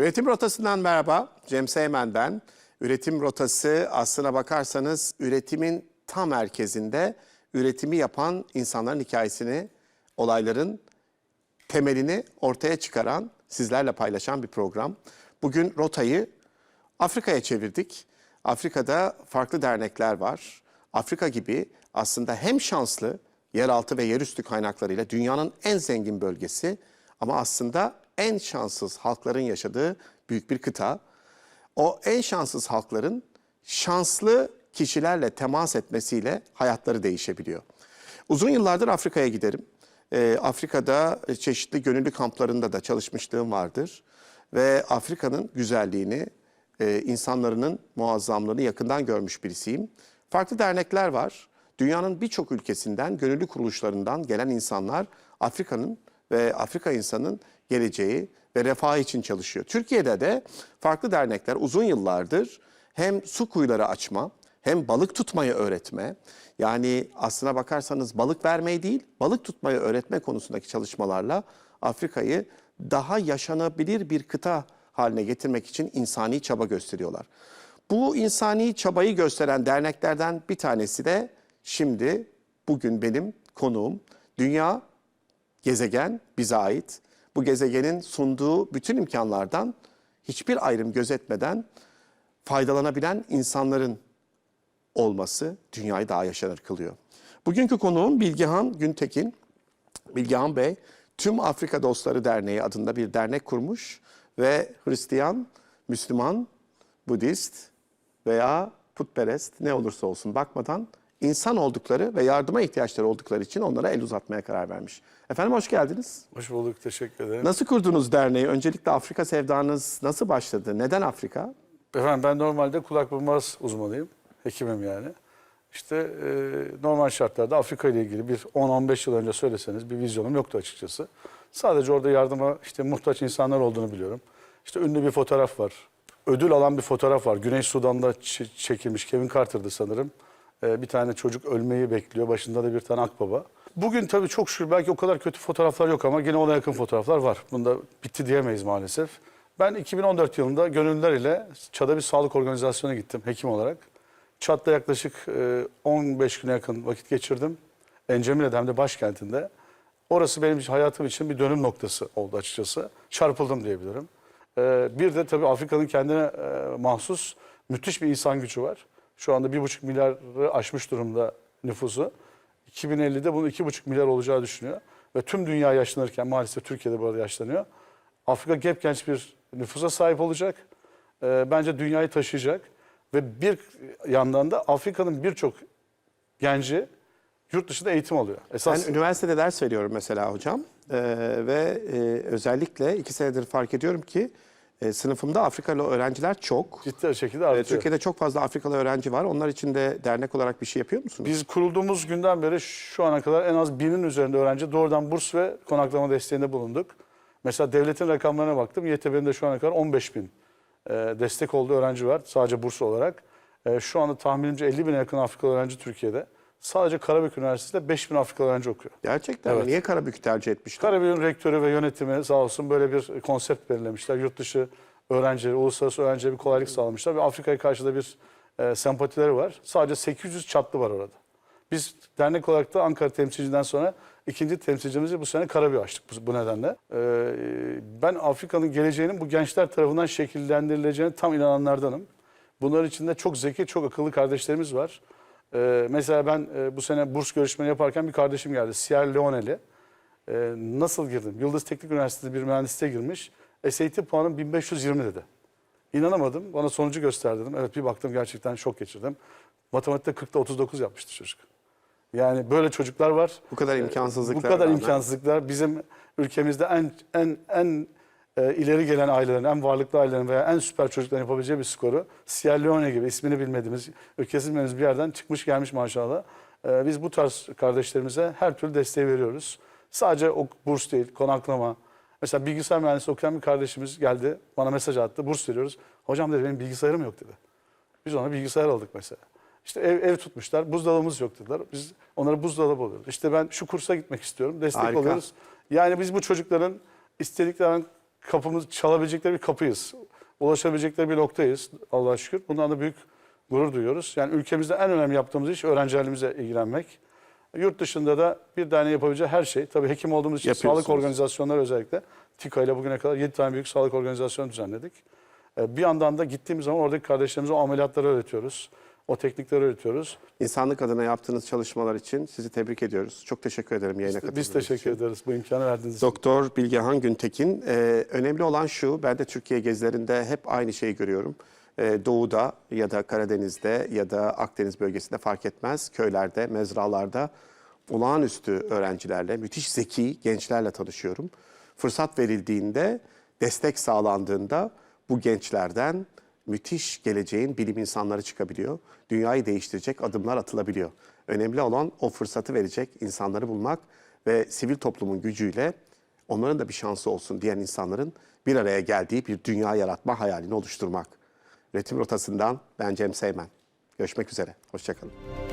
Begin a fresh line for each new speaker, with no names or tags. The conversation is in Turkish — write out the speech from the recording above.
Üretim rotasından merhaba. Cem Seymen ben. Üretim rotası aslına bakarsanız üretimin tam merkezinde üretimi yapan insanların hikayesini, olayların temelini ortaya çıkaran, sizlerle paylaşan bir program. Bugün rotayı Afrika'ya çevirdik. Afrika'da farklı dernekler var. Afrika gibi aslında hem şanslı yeraltı ve yerüstü kaynaklarıyla dünyanın en zengin bölgesi ama aslında en şanssız halkların yaşadığı büyük bir kıta. O en şanssız halkların şanslı kişilerle temas etmesiyle hayatları değişebiliyor. Uzun yıllardır Afrika'ya giderim. Ee, Afrika'da çeşitli gönüllü kamplarında da çalışmışlığım vardır. Ve Afrika'nın güzelliğini, e, insanların muazzamlığını yakından görmüş birisiyim. Farklı dernekler var. Dünyanın birçok ülkesinden, gönüllü kuruluşlarından gelen insanlar Afrika'nın ve Afrika insanın geleceği ve refahı için çalışıyor. Türkiye'de de farklı dernekler uzun yıllardır hem su kuyuları açma, hem balık tutmayı öğretme, yani aslına bakarsanız balık vermeyi değil, balık tutmayı öğretme konusundaki çalışmalarla Afrika'yı daha yaşanabilir bir kıta haline getirmek için insani çaba gösteriyorlar. Bu insani çabayı gösteren derneklerden bir tanesi de şimdi bugün benim konuğum. Dünya gezegen bize ait. Bu gezegenin sunduğu bütün imkanlardan hiçbir ayrım gözetmeden faydalanabilen insanların olması dünyayı daha yaşanır kılıyor. Bugünkü konuğum Bilgehan Güntekin. Bilgehan Bey, Tüm Afrika Dostları Derneği adında bir dernek kurmuş ve Hristiyan, Müslüman, Budist veya putperest ne olursa olsun bakmadan insan oldukları ve yardıma ihtiyaçları oldukları için onlara el uzatmaya karar vermiş. Efendim hoş geldiniz.
Hoş bulduk, teşekkür ederim.
Nasıl kurdunuz derneği? Öncelikle Afrika sevdanız nasıl başladı? Neden Afrika?
Efendim ben normalde kulak boğaz uzmanıyım, hekimim yani. İşte e, normal şartlarda Afrika ile ilgili bir 10-15 yıl önce söyleseniz bir vizyonum yoktu açıkçası. Sadece orada yardıma işte muhtaç insanlar olduğunu biliyorum. İşte ünlü bir fotoğraf var. Ödül alan bir fotoğraf var. Güney Sudan'da çekilmiş. Kevin Carter'dı sanırım. E, bir tane çocuk ölmeyi bekliyor. Başında da bir tane akbaba. Bugün tabii çok şükür belki o kadar kötü fotoğraflar yok ama yine ona yakın fotoğraflar var. Bunda bitti diyemeyiz maalesef. Ben 2014 yılında gönüllüler ile Çad'a bir sağlık organizasyonuna gittim hekim olarak. Çad'da yaklaşık e, 15 güne yakın vakit geçirdim. Encemile'de hem de başkentinde. Orası benim hayatım için bir dönüm noktası oldu açıkçası. Çarpıldım diyebilirim. E, Bir de tabii Afrika'nın kendine e, mahsus müthiş bir insan gücü var. Şu anda 1,5 milyarı aşmış durumda nüfusu. 2050'de bunun 2,5 milyar olacağı düşünüyor. Ve tüm dünya yaşlanırken maalesef Türkiye'de bu arada yaşlanıyor. Afrika gep genç bir nüfusa sahip olacak. Ee, bence dünyayı taşıyacak. Ve bir yandan da Afrika'nın birçok genci yurt dışında eğitim alıyor. Esas
Ben üniversitede ders veriyorum mesela hocam Ee, ve e, özellikle iki senedir fark ediyorum ki e, sınıfımda Afrikalı öğrenciler çok.
ciddi şekilde artıyor.
Türkiye'de çok fazla Afrikalı öğrenci var. Onlar için de dernek olarak bir şey yapıyor musunuz?
Biz kurulduğumuz günden beri şu ana kadar en az binin üzerinde öğrenci doğrudan burs ve konaklama desteğinde bulunduk. Mesela devletin rakamlarına baktım. YTB'nin de şu ana kadar 15 bin e, destek olduğu öğrenci var sadece burs olarak. E, şu anda tahminimce 50 bine yakın Afrikalı öğrenci Türkiye'de. Sadece Karabük Üniversitesi'nde 5 bin Afrikalı öğrenci okuyor.
Gerçekten?
Evet.
Niye Karabük'ü tercih etmişler?
Karabük'ün rektörü ve yönetimi sağ olsun böyle bir konsept belirlemişler. Yurt dışı öğrencileri, uluslararası öğrencilere bir kolaylık sağlamışlar ve Afrika'ya karşı da bir e, sempatileri var. Sadece 800 çatlı var orada. Biz dernek olarak da Ankara temsilciden sonra ikinci temsilcimizi bu sene Karabük'ü açtık bu, bu nedenle. Ee, ben Afrika'nın geleceğinin bu gençler tarafından şekillendirileceğine tam inananlardanım. Bunların içinde çok zeki, çok akıllı kardeşlerimiz var. Ee, mesela ben e, bu sene burs görüşmeni yaparken bir kardeşim geldi. Sierra Leone'li. Ee, nasıl girdim? Yıldız Teknik Üniversitesi'nde bir mühendisliğe girmiş. SAT puanım 1520 dedi. İnanamadım. Bana sonucu gösterdim. Evet bir baktım gerçekten şok geçirdim. Matematikte 40'ta 39 yapmıştı çocuk. Yani böyle çocuklar var.
Bu kadar
Bu
imkansızlıklar.
kadar imkansızlıklar bizim ülkemizde en en en e, ileri gelen ailelerin, en varlıklı ailelerin veya en süper çocukların yapabileceği bir skoru Sierra Leone gibi ismini bilmediğimiz, ülkesi bilmediğimiz bir yerden çıkmış gelmiş maşallah. E, biz bu tarz kardeşlerimize her türlü desteği veriyoruz. Sadece o burs değil, konaklama. Mesela bilgisayar mühendisi okuyan bir kardeşimiz geldi, bana mesaj attı, burs veriyoruz. Hocam dedi benim bilgisayarım yok dedi. Biz ona bilgisayar aldık mesela. İşte ev, ev tutmuşlar, buzdolabımız yok dediler. Biz onlara buzdolabı alıyoruz. İşte ben şu kursa gitmek istiyorum, destek
Harika.
oluyoruz. Yani biz bu çocukların istedikleri kapımız çalabilecekleri bir kapıyız. Ulaşabilecekleri bir noktayız Allah'a şükür. Bundan da büyük gurur duyuyoruz. Yani ülkemizde en önemli yaptığımız iş öğrencilerimizle ilgilenmek. Yurt dışında da bir tane yapabileceği her şey. Tabii hekim olduğumuz için sağlık organizasyonları özellikle TİKA ile bugüne kadar 7 tane büyük sağlık organizasyonu düzenledik. Ee, Bir yandan da gittiğimiz zaman oradaki kardeşlerimize o ameliyatları öğretiyoruz. O teknikleri öğretiyoruz.
İnsanlık adına yaptığınız çalışmalar için sizi tebrik ediyoruz. Çok teşekkür ederim yayına katıldığınız
Biz teşekkür
için.
ederiz bu imkanı verdiğiniz için.
Doktor Bilgehan Güntekin, e, önemli olan şu, ben de Türkiye gezilerinde hep aynı şeyi görüyorum. E, doğuda ya da Karadeniz'de ya da Akdeniz bölgesinde fark etmez, köylerde, mezralarda olağanüstü öğrencilerle, müthiş zeki gençlerle tanışıyorum. Fırsat verildiğinde, destek sağlandığında bu gençlerden müthiş geleceğin bilim insanları çıkabiliyor. Dünyayı değiştirecek adımlar atılabiliyor. Önemli olan o fırsatı verecek insanları bulmak ve sivil toplumun gücüyle onların da bir şansı olsun diyen insanların bir araya geldiği bir dünya yaratma hayalini oluşturmak. Üretim rotasından ben Cem Seymen. Görüşmek üzere. Hoşçakalın.